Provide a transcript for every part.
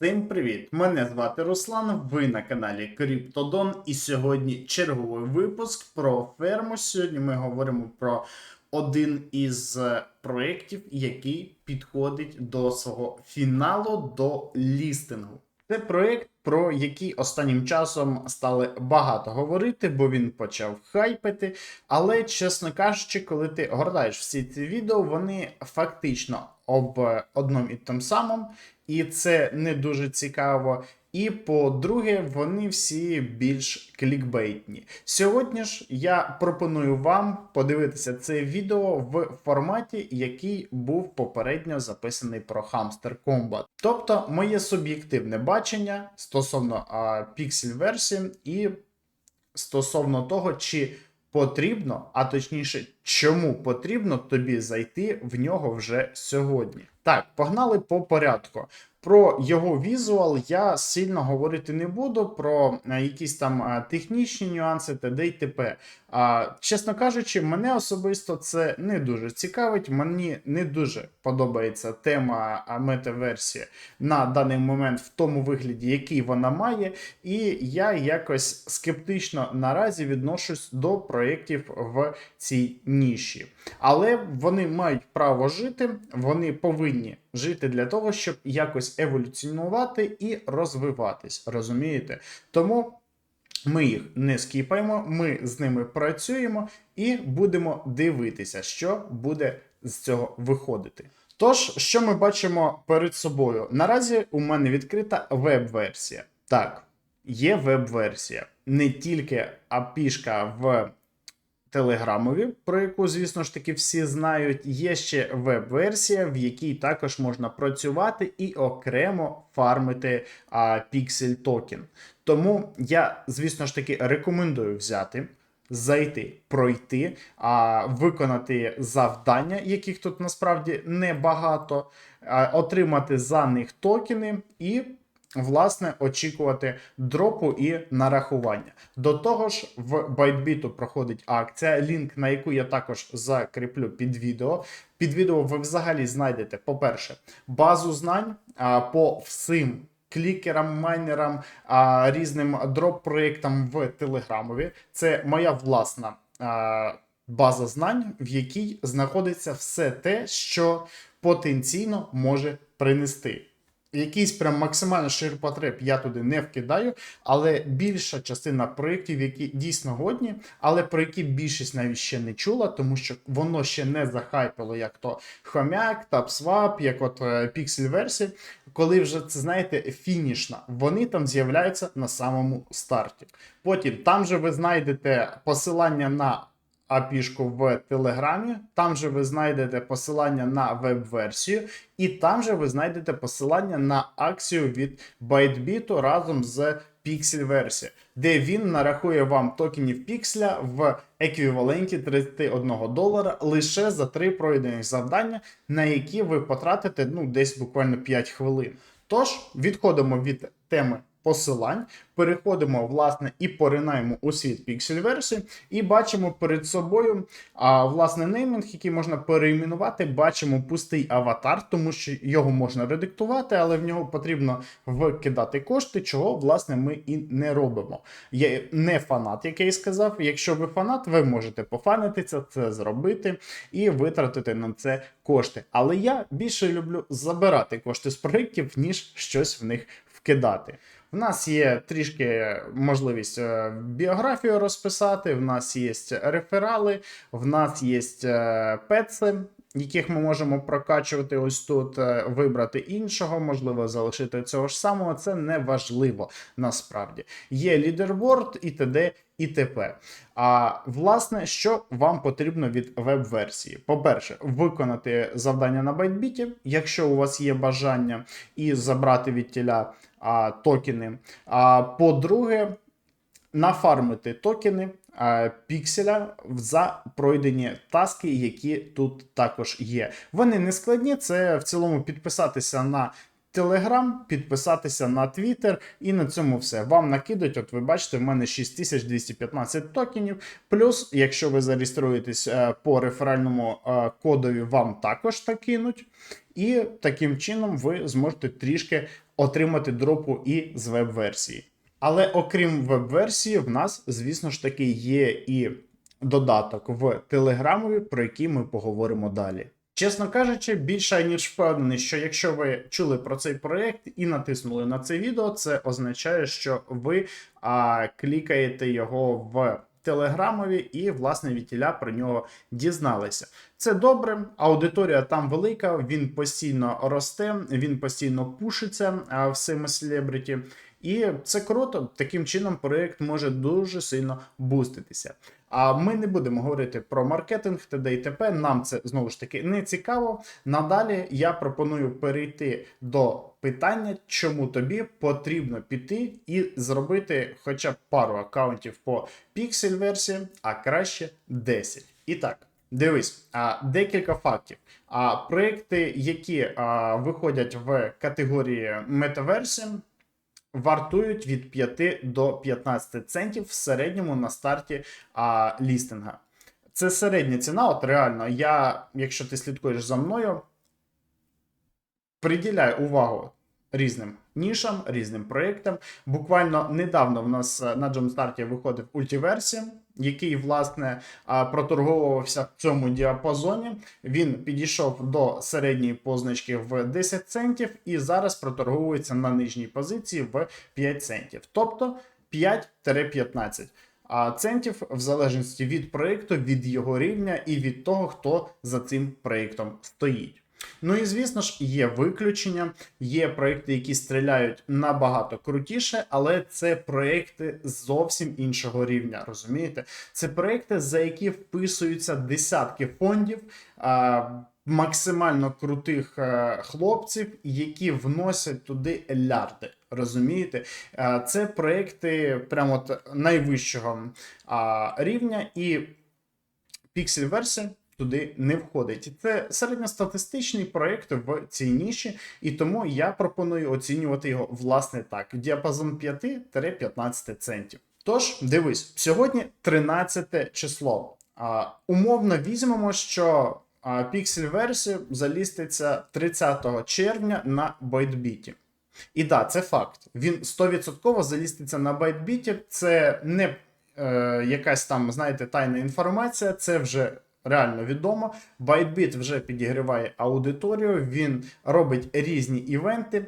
Всім привіт! Мене звати Руслан. Ви на каналі Криптодон. І сьогодні черговий випуск про ферму. Сьогодні ми говоримо про один із е, проєктів, який підходить до свого фіналу до лістингу. Це проєкт, про які останнім часом стали багато говорити, бо він почав хайпити. Але, чесно кажучи, коли ти гортаєш всі ці відео, вони фактично об одному і тому самому, і це не дуже цікаво. І по-друге, вони всі більш клікбейтні. Сьогодні ж я пропоную вам подивитися це відео в форматі, який був попередньо записаний про Hamster Combat. Тобто, моє суб'єктивне бачення стосовно а, піксель версії і стосовно того, чи потрібно, а точніше, чому потрібно тобі зайти в нього вже сьогодні. Так, погнали по порядку. Про його візуал я сильно говорити не буду, про е, якісь там е, технічні нюанси т.д. і т.п. Чесно кажучи, мене особисто це не дуже цікавить. Мені не дуже подобається тема метаверсії на даний момент в тому вигляді, який вона має, і я якось скептично наразі відношусь до проєктів в цій ніші. Але вони мають право жити, вони повинні жити для того, щоб якось еволюціонувати і розвиватись. Розумієте? Тому. Ми їх не скіпаємо, ми з ними працюємо і будемо дивитися, що буде з цього виходити. Тож, що ми бачимо перед собою? Наразі у мене відкрита веб-версія. Так, є веб-версія. Не тільки апішка в Телеграмові, про яку, звісно ж таки, всі знають. Є ще веб-версія, в якій також можна працювати і окремо фармити а, піксель токен. Тому я, звісно ж таки, рекомендую взяти. Зайти, пройти, а, виконати завдання, яких тут насправді небагато, отримати за них токени і власне очікувати дропу і нарахування. До того ж, в Bytebit проходить акція, лінк на яку я також закріплю під відео. Під відео ви взагалі знайдете, по-перше, базу знань по всім. Клікерам, майнерам, а, різним дроп-проєктам в Телеграмові. Це моя власна а, база знань, в якій знаходиться все те, що потенційно може принести. Якийсь прям максимально ширпотреб я туди не вкидаю, але більша частина проєктів, які дійсно годні, але про які більшість навіть ще не чула, тому що воно ще не захайпило, як то Хомяк, TapSwap, як от е, Pixel версії, коли вже це знаєте фінішна. Вони там з'являються на самому старті. Потім там же ви знайдете посилання на апішку в Телеграмі. Там же ви знайдете посилання на веб-версію, і там же ви знайдете посилання на акцію від ByteBit разом з Pixel версії, де він нарахує вам токенів пікселя в еквіваленті 31 долара лише за три пройдених завдання, на які ви потратите ну, десь буквально 5 хвилин. Тож відходимо від теми посилань, переходимо власне і поринаємо у світ піксель версії, і бачимо перед собою а, власне неймінг, який можна переіменувати. Бачимо пустий аватар, тому що його можна редактувати, але в нього потрібно вкидати кошти, чого власне ми і не робимо. Я не фанат, як я і сказав. Якщо ви фанат, ви можете пофанитися, це зробити і витратити на це кошти. Але я більше люблю забирати кошти з проєктів, ніж щось в них вкидати. В нас є трішки можливість е, біографію розписати, в нас є реферали, в нас є е, пеци, яких ми можемо прокачувати ось тут, е, вибрати іншого, можливо, залишити цього ж самого. Це не важливо насправді. Є лідерборд і т.д. і т.п. А власне, що вам потрібно від веб-версії? По-перше, виконати завдання на байтбіті, якщо у вас є бажання, і забрати від тіля а, токени. А по-друге, нафармити токени пікселя за пройдені таски, які тут також є. Вони не складні, це в цілому підписатися на. Телеграм, підписатися на Твіттер, і на цьому все. Вам накидуть, от ви бачите, в мене 6215 токенів. Плюс, якщо ви зареєструєтесь е, по реферальному е, кодові, вам також накинуть. І таким чином ви зможете трішки отримати дропу і з веб-версії. Але окрім веб-версії, в нас, звісно ж таки, є і додаток в Телеграмові, про який ми поговоримо далі. Чесно кажучи, більше ніж впевнений, що якщо ви чули про цей проект і натиснули на це відео, це означає, що ви а, клікаєте його в Телеграмові і, власне, вітіля про нього дізналися. Це добре, аудиторія там велика, він постійно росте, він постійно пушиться а, всіми селебриті. І це круто. Таким чином проект може дуже сильно буститися. А ми не будемо говорити про маркетинг, т.д. і т.п. Нам це знову ж таки не цікаво. Надалі я пропоную перейти до питання, чому тобі потрібно піти і зробити хоча б пару аккаунтів по піксель версії, а краще 10. І так. Дивись, декілька фактів. А проекти, які виходять в категорії метаверсі, вартують від 5 до 15 центів в середньому на старті а, лістинга. Це середня ціна. От реально, я, якщо ти слідкуєш за мною, приділяю увагу різним нішам, різним проєктам. Буквально недавно в нас е, на Jumpstart виходив Ultiverse, який, власне, проторговувався в цьому діапазоні. Він підійшов до середньої позначки в 10 центів і зараз проторговується на нижній позиції в 5 центів. Тобто 5-15 а центів в залежності від проєкту, від його рівня і від того, хто за цим проєктом стоїть. Ну і звісно ж, є виключення, є проекти, які стріляють набагато крутіше, але це проекти зовсім іншого рівня. Розумієте? Це проекти, за які вписуються десятки фондів. А, Максимально крутих е, хлопців, які вносять туди лярди. Розумієте? Е, Це проекти прямо от найвищого рівня, і піксель версія туди не входить. Це середньостатистичний проект в цій ніші, і тому я пропоную оцінювати його власне так: діапазон 5-15 центів. Тож, дивись, сьогодні 13 число. А, умовно візьмемо, що піксель версія заліститься 30 червня на байтбіті. І да, це факт. Він 100% заліститься на байтбіті. Це не е, якась там, знаєте, тайна інформація, це вже реально відомо. ByteBit вже підігріває аудиторію, він робить різні івенти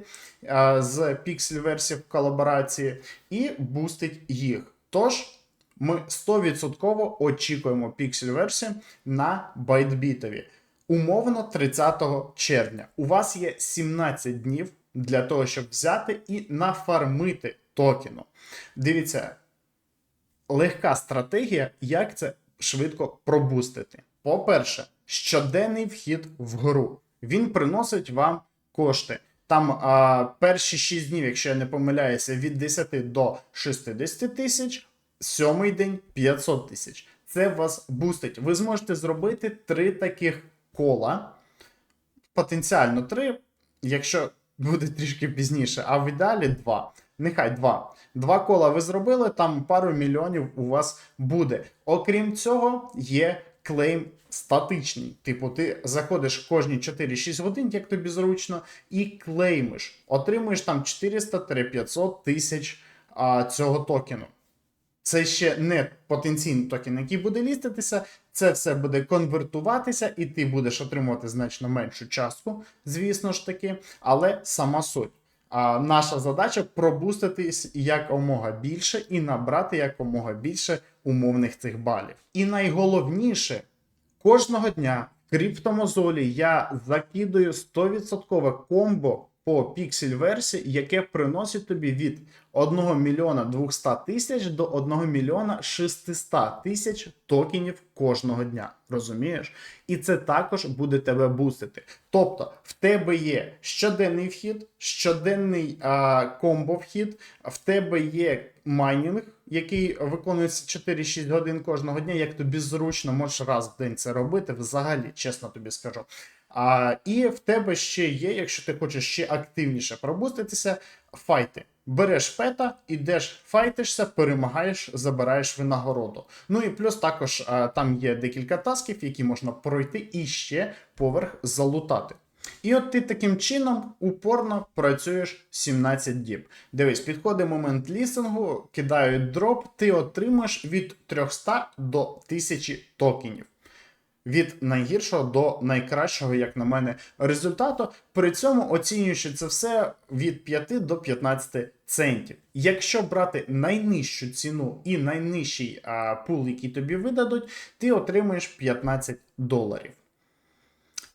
з версії в колаборації і бустить їх. Тож. Ми 100% очікуємо Pixel версію на ByteBitові. Умовно 30 червня. У вас є 17 днів для того, щоб взяти і нафармити токену. Дивіться, легка стратегія, як це швидко пробустити. По-перше, щоденний вхід в гру. Він приносить вам кошти. Там а, перші 6 днів, якщо я не помиляюся, від 10 до 60 тисяч, сьомий день 500 тисяч. Це вас бустить. Ви зможете зробити три таких кола. Потенціально три, якщо буде трішки пізніше, а в ідеалі два. Нехай два. Два кола ви зробили, там пару мільйонів у вас буде. Окрім цього, є клейм статичний. Типу, ти заходиш кожні 4-6 годин, як тобі зручно, і клеймиш. Отримуєш там 400-500 тисяч а, цього токену. Це ще не потенційний токен, який буде ліститися. Це все буде конвертуватися, і ти будеш отримувати значно меншу частку, звісно ж таки, але сама суть. А наша задача пробуститись якомога більше і набрати якомога більше умовних цих балів. І найголовніше, кожного дня в криптомозолі я закидую 100% комбо по піксель версії, яке приносить тобі від 1 мільйона 200 тисяч до 1 мільйона 600 тисяч токенів кожного дня. Розумієш? І це також буде тебе бустити. Тобто, в тебе є щоденний вхід, щоденний а, комбо вхід, в тебе є майнінг, який виконується 4-6 годин кожного дня. Як тобі зручно, можеш раз в день це робити, взагалі, чесно тобі скажу. А, І в тебе ще є, якщо ти хочеш ще активніше пробуститися, файти. Береш пета, ідеш, файтишся, перемагаєш, забираєш винагороду. Ну і плюс також а, там є декілька тасків, які можна пройти і ще поверх залутати. І от ти таким чином упорно працюєш 17 діб. Дивись, підходить момент лісингу, кидають дроп, ти отримаєш від 300 до 1000 токенів. Від найгіршого до найкращого, як на мене, результату. При цьому оцінюючи це все від 5 до 15 центів. Якщо брати найнижчу ціну і найнижчий а, пул, який тобі видадуть, ти отримаєш 15 доларів.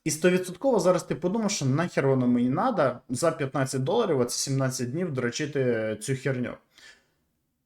І 100% зараз ти подумаєш, що нахер воно мені треба за 15 доларів, а це 17 днів дрочити цю херню.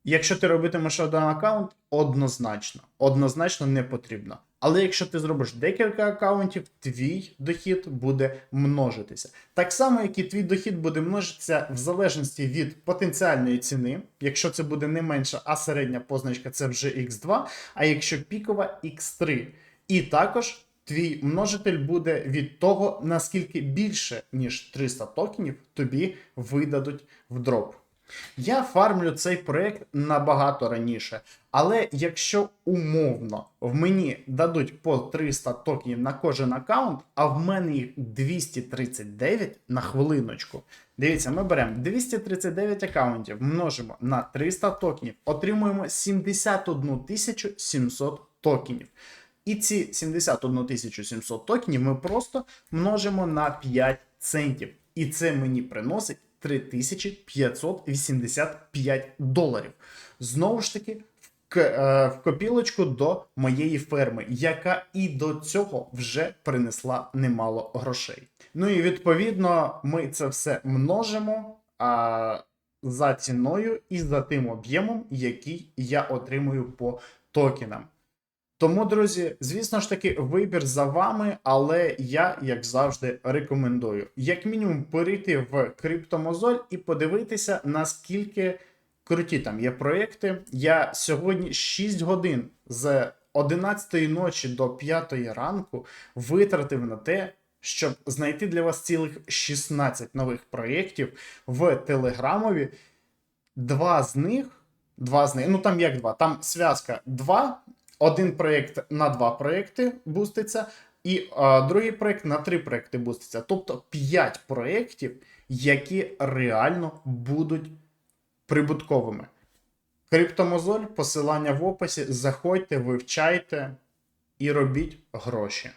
Якщо ти робитимеш один аккаунт, однозначно, однозначно не потрібно. Але якщо ти зробиш декілька аккаунтів, твій дохід буде множитися. Так само, як і твій дохід буде множитися в залежності від потенціальної ціни. Якщо це буде не менше, а середня позначка це вже X2, а якщо пікова X3. І також твій множитель буде від того, наскільки більше, ніж 300 токенів тобі видадуть в дроп. Я фармлю цей проект набагато раніше, але якщо умовно в мені дадуть по 300 токенів на кожен аккаунт, а в мене їх 239 на хвилиночку. Дивіться, ми беремо 239 аккаунтів, множимо на 300 токенів, отримуємо 71 700 токенів. І ці 71 700 токенів ми просто множимо на 5 центів. І це мені приносить 3585 доларів. Знову ж таки, е, в копілочку до моєї ферми, яка і до цього вже принесла немало грошей. Ну і відповідно ми це все множимо а, за ціною і за тим об'ємом, який я отримую по токенам. Тому, друзі, звісно ж таки, вибір за вами, але я, як завжди, рекомендую, як мінімум, перейти в криптомозоль і подивитися, наскільки круті там є проекти. Я сьогодні 6 годин з 11 ночі до 5 ранку витратив на те, щоб знайти для вас цілих 16 нових проєктів в Телеграмові. Два з них, два з них, ну там як два, там зв'язка 2 один проєкт на два проєкти буститься, і а, другий проєкт на три проєкти буститься. Тобто 5 проєктів, які реально будуть прибутковими. Криптомозоль, посилання в описі. Заходьте, вивчайте і робіть гроші.